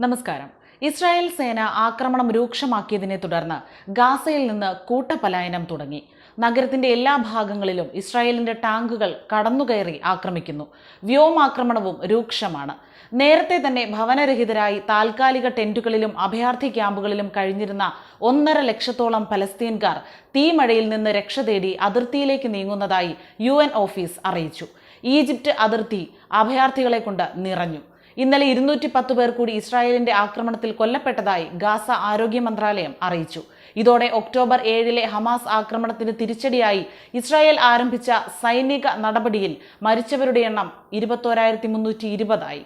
നമസ്കാരം. ഇസ്രായേൽ സേന ആക്രമണം രൂക്ഷമാക്കിയതിനെ തുടർന്ന് ഗാസയിൽ നിന്ന് കൂട്ടപലായനം തുടങ്ങി. നഗരത്തിന്റെ എല്ലാ ഭാഗങ്ങളിലും ഇസ്രായേലിന്റെ ടാങ്കുകൾ കടന്നുകയറി ആക്രമിക്കുന്നു. വ്യോമാക്രമണവും രൂക്ഷമാണ്. നേരത്തെ തന്നെ ഭവനരഹിതരായി താൽക്കാലിക ടെന്റുകളിലും അഭയാർത്ഥി ക്യാമ്പുകളിലും കഴിഞ്ഞിരുന്ന ഒന്നര ലക്ഷത്തോളം പലസ്തീൻകാർ തീമഴയിൽ നിന്ന് രക്ഷ തേടി അതിർത്തിയിലേക്ക് നീങ്ങുന്നതായി യു ഓഫീസ് അറിയിച്ചു. ഈജിപ്റ്റ് അതിർത്തി അഭയാർത്ഥികളെ കൊണ്ട് നിറഞ്ഞു. ഇന്നലെ ഇരുന്നൂറ്റി പത്ത് പേർ കൂടി ഇസ്രായേലിന്റെ ആക്രമണത്തിൽ കൊല്ലപ്പെട്ടതായി ഗാസ ആരോഗ്യ മന്ത്രാലയം അറിയിച്ചു. ഇതോടെ ഒക്ടോബർ ഏഴിലെ ഹമാസ് ആക്രമണത്തിന് തിരിച്ചടിയായി ഇസ്രായേൽ ആരംഭിച്ച സൈനിക നടപടിയിൽ മരിച്ചവരുടെ എണ്ണം ഇരുപത്തോരായിരത്തി മുന്നൂറ്റി ഇരുപതായി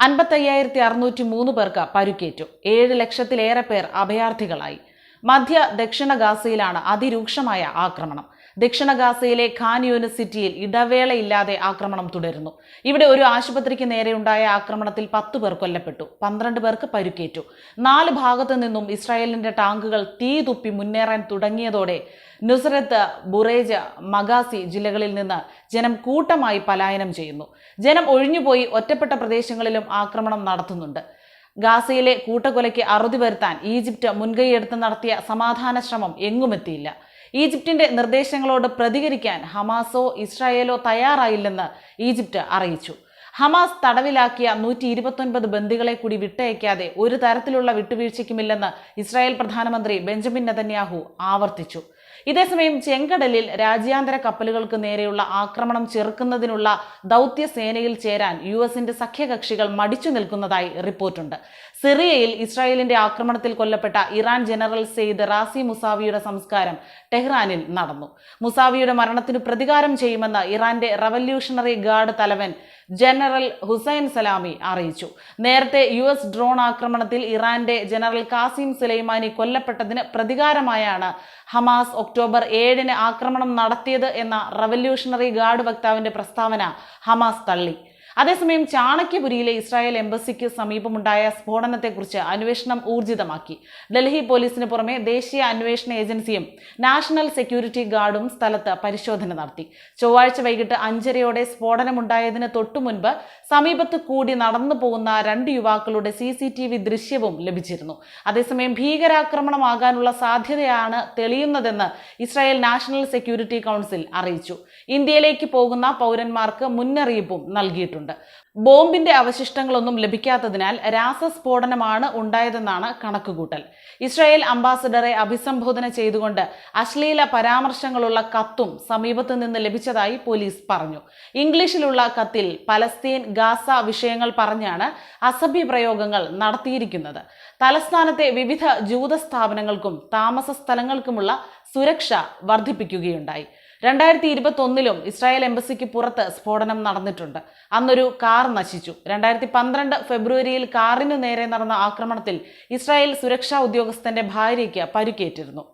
അൻപത്തയ്യായിരത്തി അറുന്നൂറ്റി മൂന്ന് പേർക്ക് പരുക്കേറ്റു. ഏഴ് ലക്ഷത്തിലേറെ പേർ അഭയാർത്ഥികളായി. മധ്യ ദക്ഷിണ ഗാസയിലാണ് അതിരൂക്ഷമായ ആക്രമണം. ദക്ഷിണ ഗാസയിലെ ഖാൻ യൂണിവേഴ്സിറ്റിയിൽ ഇടവേളയില്ലാതെ ആക്രമണം തുടരുന്നു. ഇവിടെ ഒരു ആശുപത്രിക്ക് നേരെയുണ്ടായ ആക്രമണത്തിൽ പത്ത് പേർ കൊല്ലപ്പെട്ടു. പന്ത്രണ്ട് പേർക്ക് പരുക്കേറ്റു. നാല് ഭാഗത്തു നിന്നും ഇസ്രായേലിന്റെ ടാങ്കുകൾ തീ തുപ്പി മുന്നേറാൻ തുടങ്ങിയതോടെ നുസ്രത്ത് ബുറേജ മഗാസി ജില്ലകളിൽ നിന്ന് ജനം കൂട്ടമായി പലായനം ചെയ്യുന്നു. ജനം ഒഴിഞ്ഞുപോയി ഒറ്റപ്പെട്ട പ്രദേശങ്ങളിലും ആക്രമണം നടത്തുന്നുണ്ട്. ഗാസയിലെ കൂട്ടക്കൊലയ്ക്ക് അറുതി വരുത്താൻ ഈജിപ്റ്റ് മുൻകൈയെടുത്ത് നടത്തിയ സമാധാന ശ്രമം എങ്ങുമെത്തിയില്ല. ഈജിപ്തിന്റെ നിർദ്ദേശങ്ങളോട് പ്രതികരിക്കാൻ ഹമാസോ ഇസ്രായേലോ തയ്യാറായില്ലെന്ന് ഈജിപ്ത് അറിയിച്ചു. ഹമാസ് തടവിലാക്കിയ നൂറ്റി ഇരുപത്തൊൻപത് ബന്ദികളെ കൂടി വിട്ടയക്കാതെ ഒരു തരത്തിലുള്ള വിട്ടുവീഴ്ചയ്ക്കുമില്ലെന്ന് ഇസ്രായേൽ പ്രധാനമന്ത്രി ബെഞ്ചമിൻ നെതന്യാഹു ആവർത്തിച്ചു. ഇതേസമയം ചെങ്കടലിൽ രാജ്യാന്തര കപ്പലുകൾക്ക് നേരെയുള്ള ആക്രമണം ചെറുക്കുന്നതിനുള്ള ദൗത്യ സേനയിൽ ചേരാൻ യു എസിന്റെ സഖ്യകക്ഷികൾ മടിച്ചു നിൽക്കുന്നതായി റിപ്പോർട്ടുണ്ട്. സിറിയയിൽ ഇസ്രായേലിന്റെ ആക്രമണത്തിൽ കൊല്ലപ്പെട്ട ഇറാൻ ജനറൽ സെയ്ദ് റാസി മുസാവിയുടെ സംസ്കാരം ടെഹ്റാനിൽ നടന്നു. മുസാവിയുടെ മരണത്തിന് പ്രതികാരം ചെയ്യുമെന്ന് ഇറാന്റെ റവല്യൂഷണറി ഗാർഡ് തലവൻ ജനറൽ ഹുസൈൻ സലാമി അറിയിച്ചു. നേരത്തെ യു എസ് ഡ്രോൺ ആക്രമണത്തിൽ ഇറാന്റെ ജനറൽ കാസിം സുലൈമാനി കൊല്ലപ്പെട്ടതിന് പ്രതികാരമായാണ് ഹമാസ് ഒക്ടോബർ ഏഴിന് ആക്രമണം നടത്തിയത് എന്ന റവല്യൂഷണറി ഗാർഡ് വക്താവിന്റെ പ്രസ്താവന ഹമാസ് തള്ളി. അതേസമയം ചാണക്യപുരിയിലെ ഇസ്രായേൽ എംബസിക്ക് സമീപമുണ്ടായ സ്ഫോടനത്തെക്കുറിച്ച് അന്വേഷണം ഊർജിതമാക്കി. ഡൽഹി പോലീസിന് പുറമെ ദേശീയ അന്വേഷണ ഏജൻസിയും നാഷണൽ സെക്യൂരിറ്റി ഗാർഡും സ്ഥലത്ത് പരിശോധന നടത്തി. ചൊവ്വാഴ്ച വൈകിട്ട് അഞ്ചരയോടെ സ്ഫോടനമുണ്ടായതിന് തൊട്ടുമുൻപ് സമീപത്ത് കൂടി നടന്നു പോകുന്ന രണ്ട് യുവാക്കളുടെ സി സി ടി വി ദൃശ്യവും ലഭിച്ചിരുന്നു. അതേസമയം ഭീകരാക്രമണമാകാനുള്ള സാധ്യതയാണ് തെളിയുന്നതെന്ന് ഇസ്രായേൽ നാഷണൽ സെക്യൂരിറ്റി കൗൺസിൽ അറിയിച്ചു. ഇന്ത്യയിലേക്ക് പോകുന്ന പൗരന്മാർക്ക് മുന്നറിയിപ്പും നൽകിയിട്ടുണ്ട്. ബോംബിന്റെ അവശിഷ്ടങ്ങളൊന്നും ലഭിക്കാത്തതിനാൽ രാസസ്ഫോടനമാണ് ഉണ്ടായതെന്നാണ് കണക്കുകൂട്ടൽ. ഇസ്രായേൽ അംബാസഡറെ അഭിസംബോധന ചെയ്തുകൊണ്ട് അശ്ലീല പരാമർശങ്ങളുള്ള കത്തും സമീപത്തു നിന്ന് ലഭിച്ചതായി പോലീസ് പറഞ്ഞു. ഇംഗ്ലീഷിലുള്ള കത്തിൽ പലസ്തീൻ ഗാസ വിഷയങ്ങൾ പറഞ്ഞാണ് അസഭ്യ പ്രയോഗങ്ങൾ നടത്തിയിരിക്കുന്നത്. തലസ്ഥാനത്തെ വിവിധ ജൂത സ്ഥാപനങ്ങൾക്കും താമസ സ്ഥലങ്ങൾക്കുമുള്ള സുരക്ഷ വർദ്ധിപ്പിക്കുകയുണ്ടായി. രണ്ടായിരത്തി ഇരുപത്തി ഒന്നിലും ഇസ്രായേൽ എംബസിക്ക് പുറത്ത് സ്ഫോടനം നടന്നിട്ടുണ്ട്. അന്നൊരു കാർ നശിച്ചു. രണ്ടായിരത്തി പന്ത്രണ്ട് ഫെബ്രുവരിയിൽ കാറിനു നേരെ നടന്ന ആക്രമണത്തിൽ ഇസ്രായേൽ സുരക്ഷാ ഉദ്യോഗസ്ഥന്റെ ഭാര്യയ്ക്ക് പരിക്കേറ്റിരുന്നു.